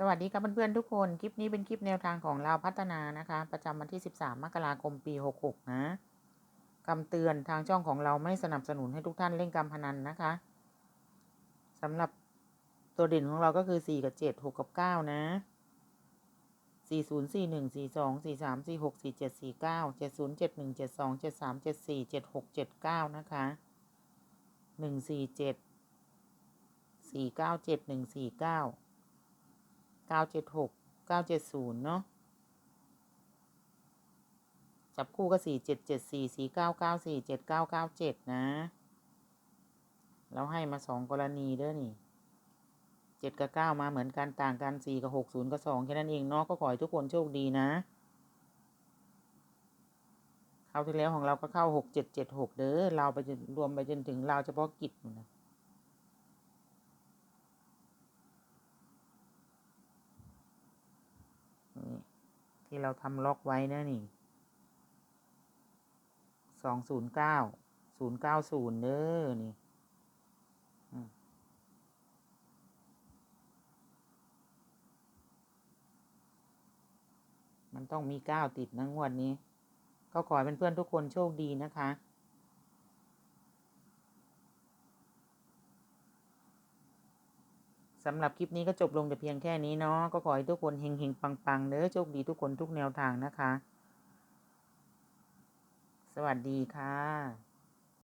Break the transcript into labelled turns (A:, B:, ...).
A: สวัสดีครับเพื่อนๆทุกคน คลิปนี้เป็นคลิปแนวทางของเราพัฒนานะคะ ประจำวันที่ 13 มกราคมปี 66 นะคำเตือนทางช่องของเราไม่สนับสนุนให้ทุกท่านเล่นการพนันนะคะสำหรับตัวเด่นของเราก็คือ 4 กับ 7 6 กับ 9 นะ 4 0 4 1 4 2 4 3 4 6 4 7 4 9 7 0 7 1 7 2 7 3 7 4 7 6 7 9 นะคะ 1 4 7 4 9 7 1 4 9 เก้าเจ็ดหกเก้าเจ็ดศูนย์เนาะจับคู่ก็สี่เจ็ดเจ็ดสี่สี่เก้าเก้าสี่เจ็ดเก้าเก้าเจ็ดนะเราให้มาสองกรณีเด้อนี่เจ็ดกับเก้ามาเหมือนกันต่างกันสี่กับหกศูนย์กับสองแค่นั้นเองเนาะก็ขอให้ทุกคนโชคดีนะคราวที่แล้วของเราก็เข้าหกเจ็ดเจ็ดหกเด้อเราไปรวมไปจนถึงเราเฉพาะกิจนะ นี่ ที่เราทำล็อกไว้นะนี่สองศูนย์เก้าศูนย์เก้าศูนย์เด้อนี่มมันต้องมีเก้าติดนะงวดนี้ ก็ขอให้เพื่อนๆทุกคนโชคดีนะคะ สำหรับคลิปนี้ก็จบลงแต่เพียงแค่นี้เนาะก็ขอให้ทุกคนเฮงๆปังๆเด้อโชคดีทุกคนทุกแนวทางนะคะ สวัสดีค่ะ